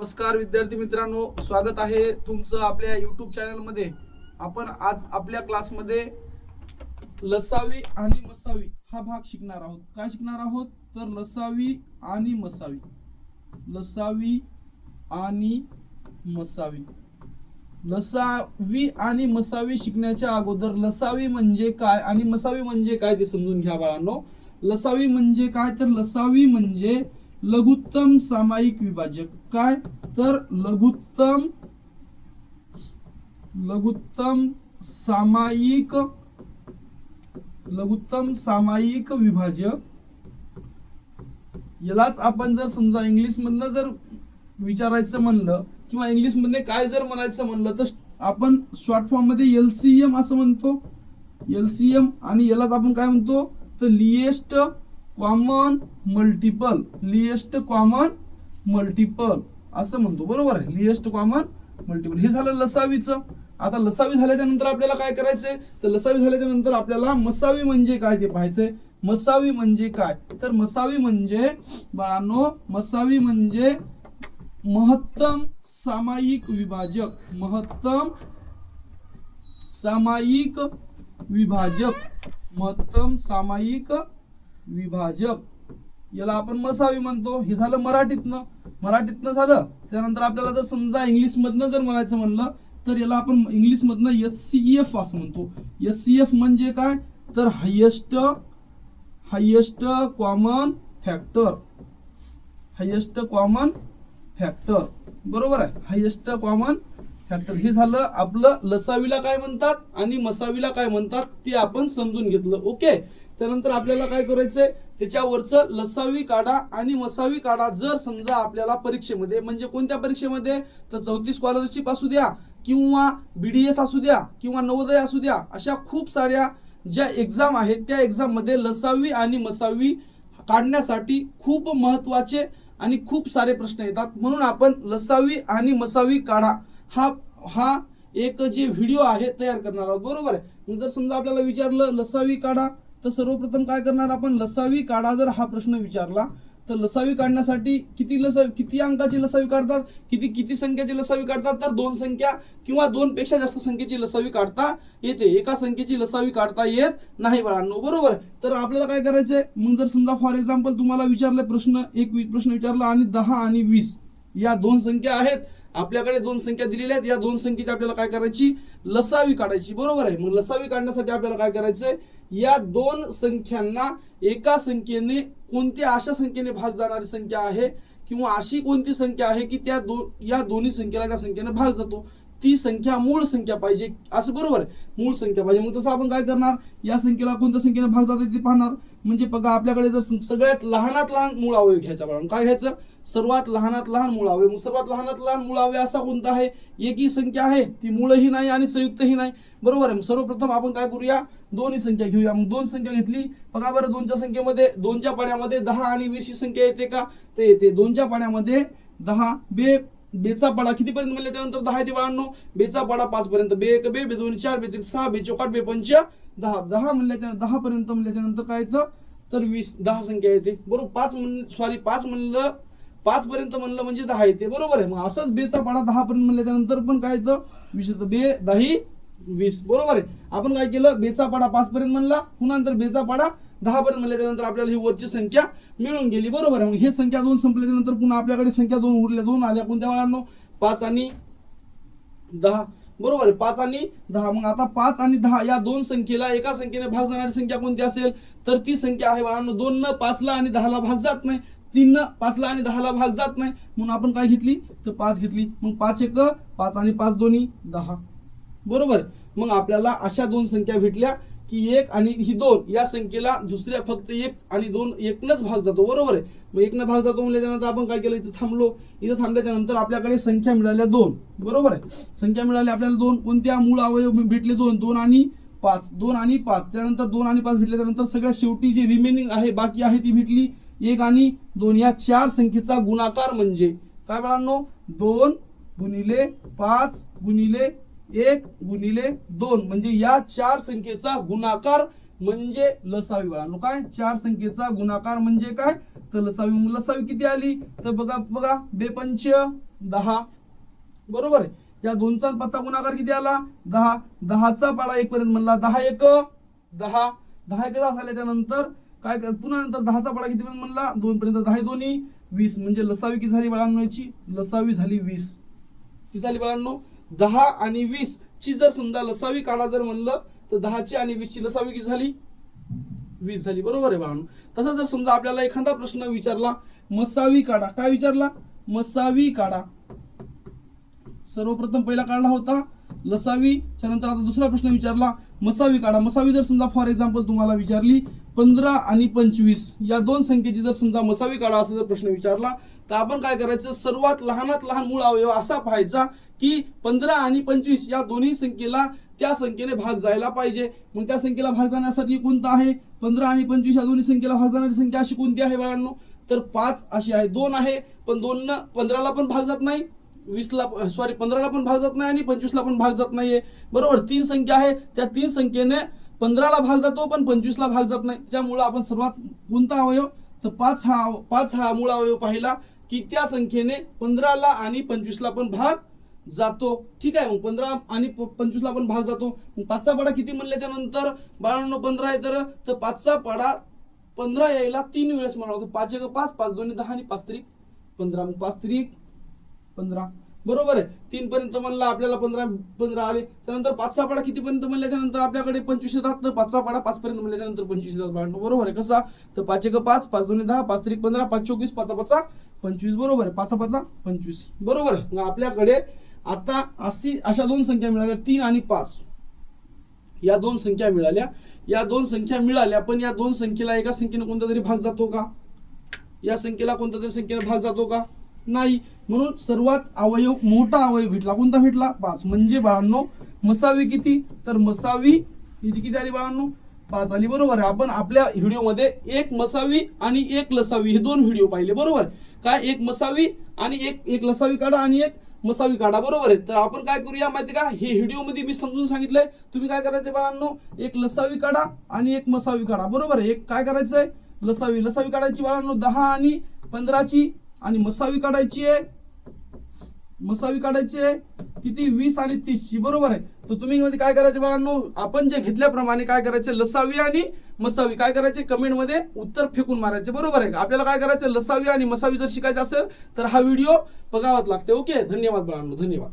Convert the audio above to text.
नमस्कार विद्यार्थी मित्रांनो स्वागत आहे तुमचं आपल्या युट्यूब चॅनलमध्ये आपण आज आपल्या क्लासमध्ये लसावी आणि मसावी हा भाग शिकणार आहोत. काय शिकणार आहोत? तर लसावी आणि मसावी. लसावी आणि मसावी. लसावी आणि मसावी शिकण्याच्या अगोदर लसावी म्हणजे काय आणि मसावी म्हणजे काय ते समजून घ्या बाळांनो. लसावी म्हणजे काय? तर लसावी म्हणजे लघुत्तम सामायिक विभाजक काय? तर लघुत्तम लघुत्तम सामायिक लघुत्तम सामायिक विभाजक. यालाच आपण जर समजा इंग्लिश मधनं जर विचारायचं म्हणलं किंवा इंग्लिशमध्ये काय जर म्हणायचं म्हणलं तर आपण शॉर्ट फॉर्ममध्ये एलसीएम असं म्हणतो. एलसीएम आणि यालाच आपण काय म्हणतो? तर least common multiple least common multiple असं म्हणतो बरोबर आहे? लिएस्ट कॉमन मल्टिपल हे झालं लसावीचं. आता लसावी झाल्याच्यानंतर आपल्याला काय करायचंय? तर लसावी झाल्याच्यानंतर आपल्याला मसावी म्हणजे काय ते पाहायचंय? मसावी म्हणजे काय? तर मसावी म्हणजे बाळांनो मसावी म्हणजे महत्तम सामायिक विभाजक. महत्तम सामायिक विभाजक. महत्तम सामायिक विभाजक याला आपण मसावी म्हणतो. हे झालं मराठीतनं. मराठीतनं झालं. त्यानंतर आपल्याला जर समजा इंग्लिश मधनं जर म्हणायचं म्हणलं तर याला आपण इंग्लिश मधनं एस सी एफ असं म्हणतो. एस सी एफ म्हणजे काय? तर highest highest common factor highest common factor बरोबर आहे? हायेस्ट कॉमन फॅक्टर हे झालं आपलं लसावीला काय म्हणतात आणि मसावीला काय म्हणतात ते आपण समजून घेतलं. ओके त्यानंतर आपल्याला काय करायचंय? त्याच्यावरचं लसावी काढा आणि मसावी काढा. जर समजा आपल्याला परीक्षेमध्ये म्हणजे कोणत्या परीक्षेमध्ये? तर चौथी स्कॉलरशिप असू द्या किंवा बीडीएस असू द्या किंवा नवोदय असू द्या अशा खूप साऱ्या ज्या एक्झाम आहेत त्या एक्झाममध्ये लसावी आणि मसावी काढण्यासाठी खूप महत्त्वाचे आणि खूप सारे प्रश्न येतात. म्हणून आपण लसावी आणि मसावी काढा. हा हा एक जे व्हिडिओ आहे तयार करणार आहोत. बरोबर आहे? जर समजा आपल्याला विचारलं लसावी काढा. तर सर्वप्रथम काय करणार आपण? लसावी काढा जर हा प्रश्न विचारला तर लसावी काढण्यासाठी किती लसावी किती अंकाची लसावी काढतात? किती किती संख्येची लसावी काढतात? तर दोन संख्या किंवा दोन पेक्षा जास्त संख्येची लसावी काढता येते. एका संख्येची लसावी काढता येत नाही बाळांनो. बरोबर? आहे? तर आपल्याला काय करायचंय? मग जर समजा फॉर एक्झाम्पल तुम्हाला विचारले प्रश्न एक प्रश्न विचारला आणि दहा आणि वीस या दोन संख्या आहेत. आपल्याकडे दोन संख्या दिलेल्या आहेत. या दोन संख्येची आपल्याला काय करायची? लसावी काढायची. बरोबर आहे? मग लसावी काढण्यासाठी आपल्याला काय करायचंय? या दोन संख्यांना एका संख्येने कोणत्या अशा संख्येने भाग जाणारी संख्या आहे किंवा अशी कोणती संख्या आहे की त्या दो या दोन्ही संख्येला त्या संख्येने भाग जातो? ती संख्या मूळ संख्या पाहिजे. असं बरोबर आहे. मूळ संख्या पाहिजे. मग तसं आपण काय करणार? या संख्येला कोणत्या संख्येने भाग जाते ते पाहणार. म्हणजे बघा आपल्याकडे जर सगळ्यात लहानात लहान मूळ अवयव घ्यायचा बाळा काय घ्यायचं? सर्वात लहानात लहान मूळ अवयव. मग सर्वात लहानात लहान मूळ अवयव असा कोणता आहे? एकही संख्या आहे ती मूळही नाही आणि संयुक्तही नाही. बरोबर आहे. मग सर्वप्रथम आपण काय करूया? दोन्ही संख्या घेऊया. मग दोन संख्या घेतली. बघा बरं दोनच्या संख्येमध्ये दोनच्या पाण्यामध्ये दहा आणि वीस ही संख्या येते का? तर येते. दोनच्या पाण्यामध्ये दहा बे बेचा पाडा कितीपर्यंत म्हणले त्यानंतर दहा येते बाळांनो? बेचा पाडा पाच पर्यंत बे एक बे बे दोन चार बे तीन सहा बे चौकाट बे पंच दहा दहा म्हणल्याच्या दहा पर्यंत म्हणल्याच्या नंतर काय येतं? तर वीस दहा संख्या येते. बरोबर पाच म्हण सॉरी पाच म्हणलं पाच पर्यंत म्हणलं म्हणजे दहा येते. बरोबर आहे. मग असंच बेचा पाडा दहा पर्यंत म्हणल्याच्या नंतर पण काय येतं? वीस येतं. बे दही वीस. बरोबर आहे. आपण काय केलं? बेचा पाडा पाच पर्यंत म्हणला. पुन्हा नंतर बेचा पाडा दहा पर्यंत म्हणल्याच्या नंतर आपल्याला ही वरची संख्या मिळून गेली. बरोबर आहे. मग हे संख्या दोन संपल्याच्या नंतर पुन्हा आपल्याकडे संख्या दोन उरल्या. दोन आल्या कोणत्या वेळांनो पाच आणि दहा. बरोबर आहे. पाच आणि दहा. मग आता पाच आणि दहा या दोन संख्येला एका संख्येने भाग जाणारी संख्या कोणती असेल? तर ती संख्या आहे बाळांनो दोन न पाचला आणि दहाला भाग जात नाही. तीन न पाचला आणि दहाला भाग जात नाही. म्हणून आपण काय घेतली? तर पाच घेतली. मग पाच एक पाच आणि पाच दोन्ही दहा. बरोबर. मग आपल्याला अशा दोन संख्या भेटल्या. की एक आणि ही दोन या संख्येला दुसऱ्या फक्त एक आणि दोन एकनच भाग जातो. बरोबर आहे? मग एकनं भाग जातो म्हणल्याच्यानंतर आपण काय केलं? इथं थांबलो. इथं थांबल्याच्या नंतर आपल्याकडे संख्या मिळाल्या दोन. बरोबर आहे? संख्या मिळाली आपल्याला दोन. कोणत्या? मूळ अवयव भेटले दोन. दोन आणि पाच. दोन आणि पाच. त्यानंतर दोन आणि पाच भेटल्याच्या नंतर सगळ्यात शेवटी जी रिमेनिंग आहे बाकी आहे ती भेटली एक आणि दोन. या चार संख्येचा गुणाकार म्हणजे काय बाळांनो? दोन गुणिले पाच गुणिले एक गुणिले दोन म्हणजे या चार संख्येचा गुणाकार म्हणजे लसावी बाळांनो काय? चार संख्येचा गुणाकार म्हणजे काय? तर लसावी लसावी किती आली? तर बघा बघा बेपंच दहा. बरोबर आहे? या दोनचा चार पाचचा गुणाकार किती आला? दहा. दहाचा पाडा एक पर्यंत म्हणला दहा एक दहा. दहा एक दहा झाल्याच्या काय कर- पुन्हा नंतर दहाचा पाडा किती पर्यंत म्हणला? दोन पर्यंत दहा दोन्ही. वीस. म्हणजे लसावी किती झाली बाळांनो याची? लसावी झाली वीस. किती झाली बाळांनो? दहा आणि वीस ची जर समजा लसावी काढा जर म्हणलं तर दहाची आणि वीस ची लसावी किती झाली? वीस झाली. बरोबर आहे बाळांनो? तसं जर समजा आपल्याला एखादा प्रश्न विचारला मसावी काढा. काय विचारला? मसावी काढा. सर्वप्रथम पहिला काढला होता लसावी त्यानंतर आता दुसरा प्रश्न विचारला मसावी काढा. मसावी जर समजा फॉर एक्झाम्पल तुम्हाला विचारली पंधरा आणि पंचवीस या दोन संख्येची जर समजा मसावी काढा असा जर प्रश्न विचारला तर आपण काय करायचं? सर्वात लहानात लहान मूळ अवयव असा पाहायचा की पंधरा आणि पंचवीस या दोन्ही संख्येला त्या संख्येने भाग जायला पाहिजे. मग त्या संख्येला भाग जाण्यासाठी कोणता आहे? पंधरा आणि पंचवीस या दोन्ही संख्येला भाग जाणारी संख्या अशी कोणती आहे बाळांनो? तर पाच अशी आहे. दोन आहे पण दोन न पंधराला पण भाग जात नाही. वीसला सॉरी पंधराला पण भाग जात नाही आणि पंचवीसला पण भाग जात नाहीये. बरोबर तीन संख्या आहे. त्या तीन संख्येने पंधराला भाग जातो पण पंचवीसला भाग जात नाही. त्यामुळं आपण सर्वात कोणता अवयव? तर पाच हा पाच हा मूळ अवयव पाहिला की त्या संख्येने पंधराला आणि पंचवीसला पण भाग जातो. ठीक आहे मग पंधरा आणि प- पंचवीसला पण भाग जातो. पाचचा पाडा किती म्हणल्याच्या नंतर बाळांनो पंधरा आहे तर तर पाचचा पाडा पंधरा यायला तीन वेळेस म्हणाला होतो पाच एक पाच पाच दोन्ही दहा आणि पाच त्रिक पंधरा. मग पाच त्रिक पंधरा. बरोबर आहे. तीन पर्यंत म्हणला आपल्याला पंधरा पंधरा आले. त्यानंतर पाचचा पाडा किती पर्यंत म्हणल्याच्या नंतर आपल्याकडे पंचवीस येतात तर पाचचा पाडा पाच पर्यंत म्हणल्याच्या नंतर पंचवीस येतात बरोबर आहे. कसा? तर पाच एक पाच पाच दोन्ही दहा पाच त्रिक पंधरा पाच चोवीस पाचा पाचा पंचवीस. बरोबर आहे. पाचा पाचा पंचवीस. बरोबर आहे. मग आपल्याकडे आता अशी अशा दोन संख्या मिळाल्या. तीन आणि पाच. या दोन संख्या मिळाल्या. या दोन संख्या मिळाल्या पण या दोन संख्येला एका संख्येने कोणता तरी भाग जातो का? या संख्येला कोणत्या तरी संख्येने भाग जातो का? नाही. म्हणून सर्वात अवयव मोठा अवयव भेटला. कोणता भेटला? पाच. म्हणजे बाळांनो मसावी किती? तर मसावी हिची किती आली बाळांनो? पाच आली. बरोबर आहे. आपण आपल्या व्हिडिओमध्ये एक मसावी आणि एक लसावी हे दोन व्हिडिओ पाहिले. बरोबर? काय? एक मसावी आणि एक एक लसावी काढा आणि एक मसावी काढा. बरोबर आहे? तर आपण काय करूया माहिती का? हे व्हिडिओमध्ये मी समजून सांगितलंय. तुम्ही काय करायचं बाळांनो? एक लसावी काढा आणि एक मसावी काढा. बरोबर आहे? एक काय करायचंय? लसावी. लसावी काढायची बाळांनो दहा आणि पंधराची. आणि मसावी काढायची आहे. मसावी काढायची आहे. किती? वीस आणि तीसची बरोबर आहे. तर तुम्ही मध्ये काय करायचे बाळांनो? आपण जे घेतल्याप्रमाणे काय करायचे? लसावी आणि मसावी. काय करायचे? कमेंटमध्ये उत्तर फेकून मारायचे. बरोबर आहे का? आपल्याला काय करायचं? लसावी आणि मसावी जर शिकायचं असेल तर हा व्हिडिओ बघावाच लागते. ओके धन्यवाद बाळांनो. धन्यवाद.